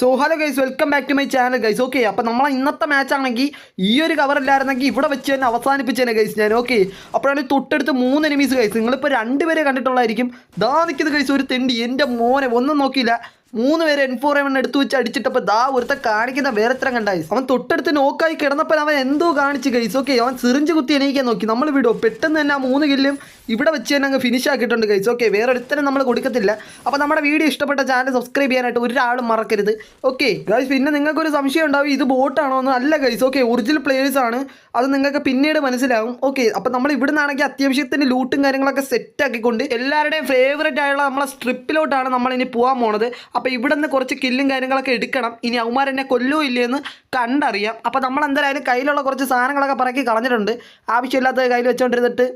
So hello guys welcome back to my channel guys okay അപ്പോൾ നമ്മളെ ഇന്നത്തെ match ആണെങ്കിൽ ഈ ഒരു കവറില്ലായിരുന്നെങ്കിൽ ഇവിടെ വെച്ച് തന്നെ അവസാനിപ്പിച്ചേനെ ഗൈസ് ഞാൻ. ഓക്കെ അപ്പോഴാണ് തൊട്ടടുത്ത് മൂന്ന് എനിമീസ് ഗൈസ് നിങ്ങളിപ്പോൾ രണ്ടുപേരെ കണ്ടിട്ടുള്ളതായിരിക്കും. ദാ നിൽക്കുന്നത് ഗൈസ് ഒരു തെണ്ടി. എന്റെ മോനെ ഒന്നും നോക്കിയില്ല. മൂന്ന് പേര് എൻ ഫോർ എടുത്തു വെച്ച് അടിച്ചിട്ടപ്പോൾ ദാ ഒരുത്ത കാണിക്കുന്ന വേറെ എത്ര കണ്ടായി അവൻ തൊട്ടടുത്ത് നോക്കായി കിടന്നപ്പോൾ അവൻ എന്തോ കാണിച്ച് ഗൈസ് ഓക്കെ അവൻ സിറിഞ്ച് കുത്തി എണീക്കാൻ നോക്കി. നമ്മൾ വിടുമോ പെട്ടെന്ന് തന്നെ ആ മൂന്ന് കില്ലും ഇവിടെ വെച്ച് തന്നെ അങ്ങ് ഫിനിഷ് ആക്കിയിട്ടുണ്ട് ഗൈസ് ഓക്കെ വേറെ ഒരുത്തരം നമ്മൾ കൊടുക്കത്തില്ല. അപ്പോൾ നമ്മുടെ വീഡിയോ ഇഷ്ടപ്പെട്ട ചാനൽ സബ്സ്ക്രൈബ് ചെയ്യാനായിട്ട് ഒരാളും മറക്കരുത്. ഓക്കെ ഗൈസ് പിന്നെ നിങ്ങൾക്കൊരു സംശയം ഉണ്ടാവും. ഇത് ബോട്ടാണോ എന്ന്? അല്ല ഗൈസ് ഓക്കെ ഒറിജിനൽ പ്ലേയേഴ്സ് ആണ്. അത് നിങ്ങൾക്ക് പിന്നീട് മനസ്സിലാവും. ഓക്കെ അപ്പോൾ നമ്മൾ ഇവിടെ നിന്നാണെങ്കിൽ അത്യാവശ്യത്തിന് ലൂട്ടും കാര്യങ്ങളൊക്കെ സെറ്റ് ആക്കിക്കൊണ്ട് എല്ലാവരുടെയും ഫേവറേറ്റ് ആയുള്ള നമ്മളെ സ്ട്രിപ്പിലോട്ടാണ് നമ്മൾ ഇനി പോകാൻ പോണത്. അപ്പോൾ ഇവിടെ നിന്ന് കുറച്ച് കില്ലും കാര്യങ്ങളൊക്കെ എടുക്കണം. ഇനി അവന്മാർ എന്നെ കൊല്ലോ ഇല്ലയെന്ന് കണ്ടറിയാം. അപ്പോൾ നമ്മൾ എന്തായാലും കയ്യിലുള്ള കുറച്ച് സാധനങ്ങളൊക്കെ പറക്കി കളഞ്ഞിട്ടുണ്ട്. ആവശ്യമില്ലാത്ത കയ്യിൽ വെച്ചുകൊണ്ടിരുന്നിട്ട്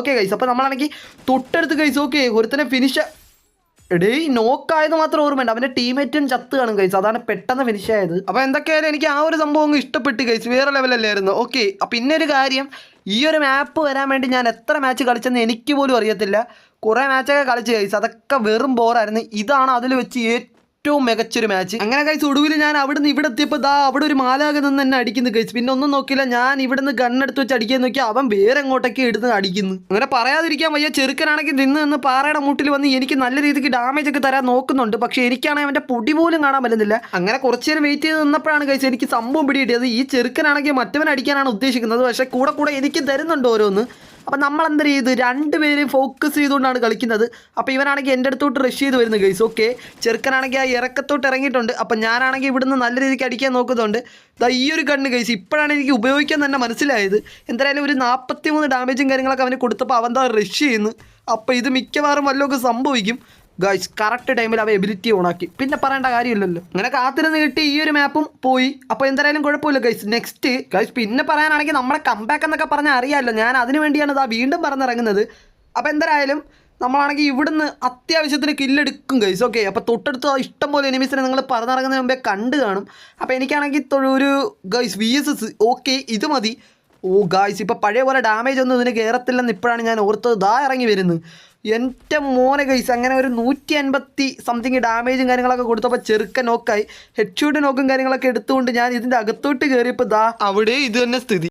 ഓക്കെ കൈസ് അപ്പോൾ നമ്മളാണെങ്കിൽ തൊട്ടടുത്ത് കൈസ് ഓക്കെ ഒരുത്തനെ ഫിനിഷ് എടേ നോക്കായത് മാത്രം ഓർമ്മയുണ്ട്. അവന്റെ ടീമേറ്റും ചത്ത് കാണും കൈസ് അതാണ് പെട്ടെന്ന് ഫിനിഷ് ആയത്. അപ്പോൾ എന്തൊക്കെയായാലും എനിക്ക് ആ ഒരു സംഭവം ഇഷ്ടപ്പെട്ട് കൈസ് വേറെ ലെവലല്ലായിരുന്നു ഓക്കെ പിന്നെ ഒരു കാര്യം ഈ ഒരു മാപ്പ് വരാൻ വേണ്ടി ഞാൻ എത്ര മാച്ച് കളിച്ചെന്ന് എനിക്ക് പോലും അറിയത്തില്ല. കുറേ മാച്ചൊക്കെ കളിച്ച് കഴിച്ചു. അതൊക്കെ വെറും ബോറായിരുന്നു ഇതാണ് അതിൽ വെച്ച് ഏറ്റവും മികച്ചൊരു മാച്ച് അങ്ങനെ കഴിച്ച് ഒടുവിൽ ഞാൻ അവിടെ നിന്ന് ഇവിടെ എത്തിയപ്പോൾ ദാ അവിടെ ഒരു മാലാകെ നിന്ന് എന്നെ അടിക്കുന്നു കഴിച്ച് പിന്നെ ഒന്നും നോക്കിയില്ല ഞാൻ ഇവിടെ നിന്ന് ഗണ്ണെടുത്ത് വെച്ച് അടിക്കാൻ നോക്കി അവൻ വേറെ എങ്ങോട്ടൊക്കെ എടുത്ത് അടിക്കുന്നു. അങ്ങനെ പറയാതിരിക്കാൻ വയ്യ ചെറുക്കനാണെങ്കിൽ നിന്ന് നിന്ന് പാറയുടെ മുട്ടിൽ വന്ന് എനിക്ക് നല്ല രീതിക്ക് ഡാമേജ് ഒക്കെ തരാൻ നോക്കുന്നുണ്ട്. പക്ഷെ എനിക്കാണെങ്കിൽ അവന്റെ പൊടി പോലും കാണാൻ പറ്റുന്നില്ല. അങ്ങനെ കുറച്ച് നേരം വെയിറ്റ് ചെയ്ത് നിന്നപ്പോഴാണ് കഴിച്ചത് എനിക്ക് സംഭവം പിടി കിട്ടിയത് ഈ ചെറുക്കനാണെങ്കിൽ മറ്റവൻ അടിക്കാനാണ് ഉദ്ദേശിക്കുന്നത്. പക്ഷേ കൂടെ കൂടെ എനിക്ക് തരുന്നുണ്ട് ഓരോന്ന്. അപ്പം നമ്മൾ എന്താ ചെയ്ത്? രണ്ടുപേരും ഫോക്കസ് ചെയ്തുകൊണ്ടാണ് കളിക്കുന്നത്. അപ്പോൾ ഇവനാണെങ്കിൽ എന്റെ അടുത്തോട്ട് റഷ് ചെയ്ത് വരുന്നു ഗൈസ് ഓക്കെ ചെറുക്കനാണെങ്കിൽ ആ ഇറക്കത്തോട്ട് ഇറങ്ങിയിട്ടുണ്ട്. അപ്പം ഞാനാണെങ്കിൽ ഇവിടുന്ന് നല്ല രീതിക്ക് അടിക്കാൻ നോക്കുന്നുണ്ട്. ദാ ഈ ഒരു കണ്ണ് ഗൈസ് ഇപ്പോഴാണ് എനിക്ക് ഉപയോഗിക്കാൻ തന്നെ മനസ്സിലായത്. എന്തായാലും ഒരു നാൽപ്പത്തി മൂന്ന് ഡാമേജും കാര്യങ്ങളൊക്കെ അവന് കൊടുത്തപ്പോൾ അവൻ ദാ റഷ് ചെയ്യുന്നു. അപ്പോൾ ഇത് മിക്കവാറും വല്ലതൊക്കെ സംഭവിക്കും. ഗൈസ് കറക്റ്റ് ടൈമിൽ അവ എബിലിറ്റി ഓണാക്കി പിന്നെ പറയേണ്ട കാര്യമില്ലല്ലോ. അങ്ങനെ കാത്തിരുന്ന് കിട്ടി ഈ ഒരു മാപ്പും പോയി. അപ്പോൾ എന്തായാലും കുഴപ്പമില്ല ഗൈസ് നെക്സ്റ്റ് ഗൈസ് പിന്നെ പറയാനാണെങ്കിൽ നമ്മളെ കമ്പാക്ക് എന്നൊക്കെ പറഞ്ഞാൽ അറിയാമല്ലോ ഞാൻ അതിന് വേണ്ടിയാണ് ഇതാ വീണ്ടും പറഞ്ഞിറങ്ങുന്നത്. അപ്പോൾ എന്തായാലും നമ്മളാണെങ്കിൽ ഇവിടുന്ന് അത്യാവശ്യത്തിന് കില്ലെടുക്കും ഗൈസ് ഓക്കെ അപ്പോൾ തൊട്ടടുത്ത് ഇഷ്ടം പോലെ എനിമീസിനെ നിങ്ങൾ പറഞ്ഞിറങ്ങുന്നതിന് മുമ്പേ കണ്ട് കാണും. അപ്പോൾ എനിക്കാണെങ്കിൽ ഒരു guys V S S okay ഇത് മതി. ഓ ഗായ്സ് ഇപ്പോൾ പഴയ പോലെ ഡാമേജ് ഒന്നും ഇതിന് കയറത്തില്ലെന്ന് ഇപ്പോഴാണ് ഞാൻ ഓർത്തത്. ദാ ഇറങ്ങി വരുന്നത് എന്റെ മോനെ കൈസ് അങ്ങനെ ഒരു നൂറ്റി അൻപത്തി സംതിങ് ഡാമേജും കാര്യങ്ങളൊക്കെ കൊടുത്തപ്പോൾ ചെറുക്കൻ നോക്കായി ഹെഡ് ഷൂട്ട് നോക്കും കാര്യങ്ങളൊക്കെ എടുത്തുകൊണ്ട് ഞാൻ ഇതിന്റെ അകത്തോട്ട് കയറിയപ്പോൾ ദാ അവിടെ ഇത് തന്നെ സ്ഥിതി.